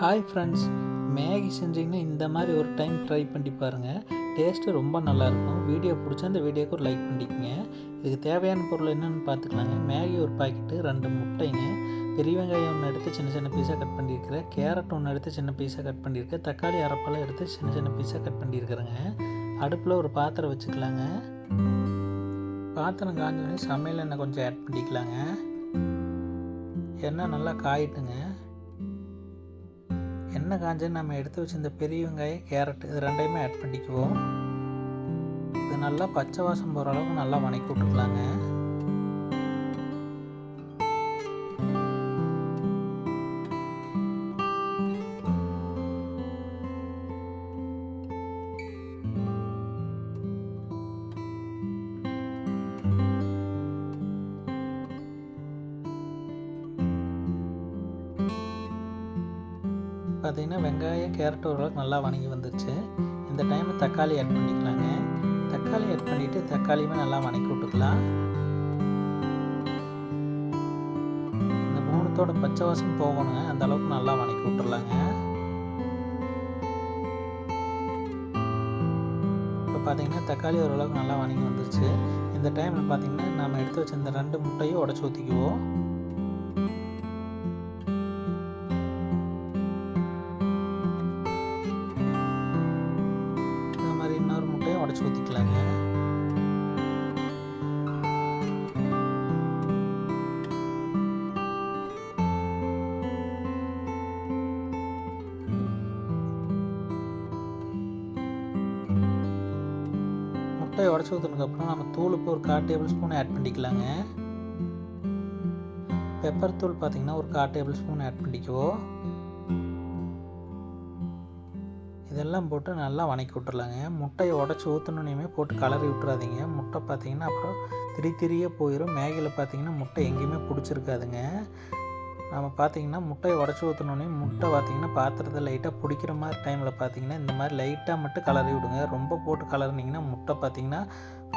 Hi friends Maggi செஞ்சீங்கன்னா இந்த மாதிரி ஒரு டைம் ட்ரை பண்ணி பாருங்கள் டேஸ்ட்டு ரொம்ப நல்லாயிருக்கும் வீடியோ பிடிச்சா அந்த வீடியோக்கு ஒரு லைக் பண்ணிக்கோங்க. இதுக்கு தேவையான பொருள் என்னென்னு பார்த்துக்கலாங்க. மேகி ஒரு பாக்கெட்டு ரெண்டு முட்டைங்க. பெரிய வெங்காயம் ஒன்று எடுத்து சின்ன சின்ன பீஸாக கட் பண்ணியிருக்கிறேன். கேரட் ஒன்று எடுத்து சின்ன பீஸாக கட் பண்ணியிருக்கேன். தக்காளி அரைப்பழம் எடுத்து சின்ன சின்ன பீஸாக கட் பண்ணியிருக்கிறேங்க. அடுப்பில் ஒரு பாத்திரம் வச்சுக்கலாங்க. பாத்திரம் காஞ்சோடனே சமையல் எண்ணெய் கொஞ்சம் ஆட் பண்ணிக்கலாங்க. எண்ணெய் நல்லா காயிட்டுங்க. எண்ணெய் காஞ்சு நம்ம எடுத்து வச்சிருந்த பெரிய வெங்காயம் கேரட் இது ரெண்டையுமே ஆட் பண்ணிக்குவோம். இது நல்லா பச்சை வாசம் போகிற அளவுக்கு நல்லா வணக்கி விட்டுக்கலாங்க. பார்த்திங்கன்னா வெங்காயம் கேரட் ஓரளவுக்கு நல்லா வணங்கி வந்துருச்சு. இந்த டைம் தக்காளி ஆட் பண்ணிக்கலாங்க. தக்காளி ஆட் பண்ணிவிட்டு தக்காளியுமே நல்லா வணக்கி விட்டுக்கலாம். இந்த மூணுத்தோட பச்சை வாசம் போகணுங்க. அந்த அளவுக்கு நல்லா வணக்கி விட்டுடலாங்க இப்போ பார்த்திங்கன்னா தக்காளி ஓரளவுக்கு நல்லா வணங்கி வந்துருச்சு. இந்த டைமில் பார்த்திங்கன்னா நம்ம எடுத்து வச்ச இந்த ரெண்டு முட்டையும் உடச்சி ஊற்றிக்குவோம் உடச்சி ஊற்றிக்கலாங்க முட்டையை உடச்சி ஊற்றினதுக்கப்புறம் நம்ம தூளுக்கு ஒரு கால் டேபிள் ஸ்பூன் ஆட் பண்ணிக்கலாங்க. பெப்பர் தூள் பார்த்திங்கன்னா ஒரு கால் டேபிள் ஸ்பூன் ஆட் பண்ணிக்குவோம் இதெல்லாம் போட்டு நல்லா வணக்கி விட்டுறலாங்க. முட்டையை உடச்சி ஊற்றணுனையுமே போட்டு கலரி விட்டுறாதீங்க. முட்டை பார்த்தீங்கன்னா அப்புறம் திரி திரியே போயிடும் மேகியில் பார்த்தீங்கன்னா முட்டை எங்கேயுமே பிடிச்சிருக்காதுங்க. நம்ம பார்த்தீங்கன்னா முட்டையை உடச்சி ஊற்றணுன்னே முட்டை பார்த்தீங்கன்னா பாத்திரத்தை லைட்டாக பிடிக்கிற மாதிரி டைமில் பார்த்தீங்கன்னா இந்த மாதிரி லைட்டாக மட்டும் கலரி விடுங்க. ரொம்ப போட்டு கலர்னிங்கன்னா முட்டை பார்த்தீங்கன்னா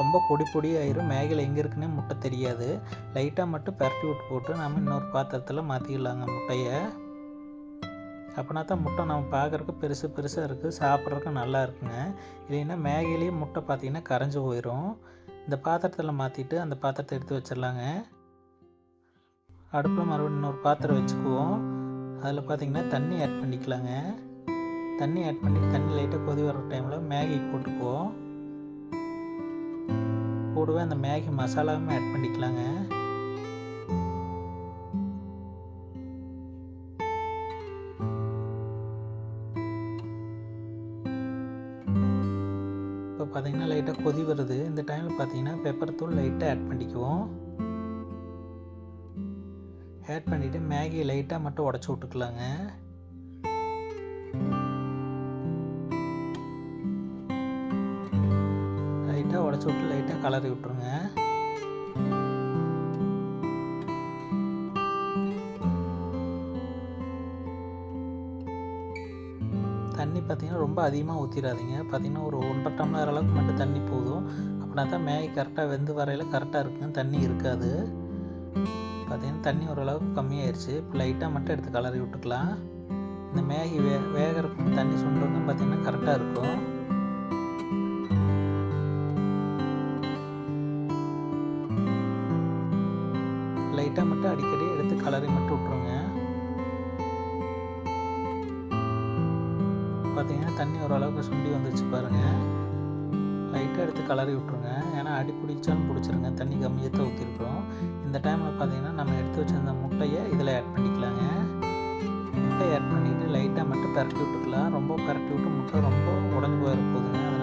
ரொம்ப பொடி பொடி ஆயிரும். மேகையில் எங்கே இருக்குன்னே முட்டை தெரியாது. லைட்டாக மட்டும் பரட்டி விட்டு போட்டு நம்ம இன்னொரு பாத்திரத்தில் மாற்றிக்கலாங்க முட்டையை. அப்படின்னா தான் முட்டை நம்ம பார்க்குறக்கு பெருசு பெருசாக இருக்குது சாப்பிட்றதுக்கு நல்லா இருக்குங்க. இல்லைன்னா மேகிலேயே முட்டை பார்த்திங்கன்னா கரைஞ்சி போயிடும் இந்த பாத்திரத்தில் மாற்றிட்டு அந்த பாத்திரத்தை எடுத்து வச்சிடலாங்க. அடுப்பில் மறுபடியும் இன்னொரு பாத்திரம் வச்சுக்குவோம். அதில் பார்த்திங்கன்னா தண்ணி ஆட் பண்ணிக்கலாங்க. தண்ணி ஆட் பண்ணி தண்ணி லைட்டாக கொதி வர டைமில் மேகி போட்டுக்குவோம். கூடவே அந்த மேகி மசாலாவும் ஆட் பண்ணிக்கலாங்க. பார்த்திங்கன்னா லைட்டாக கொதி வருது. இந்த டைமில் பார்த்தீங்கன்னா பெப்பர் தூள் லைட்டாக ஆட் பண்ணிக்குவோம். ஆட் பண்ணிவிட்டு மேகி லைட்டாக மட்டும் உடச்சி விட்டுக்கலாங்க. லைட்டாக உடச்சி விட்டு லைட்டாக கலரி விட்ருங்க தண்ணி பார்த்திங்கன்னா ரொம்ப அதிகமாக ஊற்றிடாதீங்க பார்த்திங்கன்னா ஒரு ஒன்றரை டம்ளர் அளவுக்கு மட்டும் தண்ணி போதும். அப்படின்னா தான் மேகி கரெக்டாக வெந்து வரையில் கரெக்டாக இருக்குங்க. தண்ணி இருக்காது. பார்த்திங்கன்னா தண்ணி ஓரளவுக்கு கம்மியாயிருச்சு. இப்போ லைட்டாக மட்டும் எடுத்து கலரி விட்டுக்கலாம். இந்த மேகி வே வேகிறதுக்கு தண்ணி சுண்டுறதும் பார்த்திங்கன்னா கரெக்டாக இருக்கும். லைட்டாக மட்டும் அடிக்கடி எடுத்து கலரி மட்டும் விட்ருங்க பார்த்தீங்கன்னா தண்ணி ஓரளவுக்கு சுண்டி வந்துச்சு பாருங்கள் லைட்டாக எடுத்து கலரி விட்ருங்க ஏன்னா அடி பிடிச்சாலும் பிடிச்சிருங்க. தண்ணி கம்மியாக தான் ஊற்றிருக்கிறோம் இந்த டைமில் பார்த்தீங்கன்னா நம்ம எடுத்து வச்சிருந்த முட்டையை இதில் ஆட் பண்ணிக்கலாங்க. முட்டையை ஆட் பண்ணிவிட்டு லைட்டாக மட்டும் பரட்டி விட்டுக்கலாம். ரொம்ப பரட்டி விட்டு முட்டை ரொம்ப உடஞ்சி போயிருப்போதுங்க அதனால்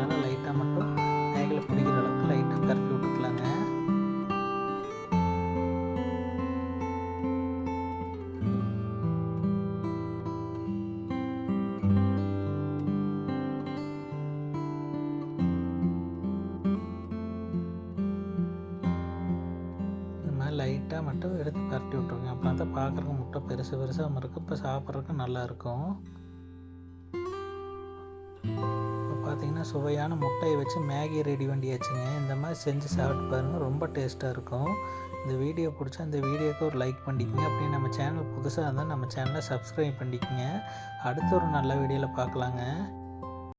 லைட்டாக மட்டும் எடுத்து பரட்டி விட்ருங்க அப்போ தான் பார்க்குறக்கு முட்டை பெருசு பெருசாக இருக்கும் இப்போ சாப்பிட்றதுக்கு நல்லாயிருக்கும் இப்போ பார்த்தீங்கன்னா சுவையான முட்டையை வச்சு மேகி ரெடி பண்ணியாச்சுங்க. இந்த மாதிரி செஞ்சு சாப்பிட்டு பாருங்கள் ரொம்ப டேஸ்ட்டாக இருக்கும். இந்த வீடியோ பிடிச்சா இந்த வீடியோக்கு ஒரு லைக் பண்ணிக்கங்க. அப்படியே நம்ம சேனல் புதுசாக இருந்தால் நம்ம சேனலை சப்ஸ்கிரைப் பண்ணிக்கங்க. அடுத்த ஒரு நல்ல வீடியோவில் பார்க்கலாங்க.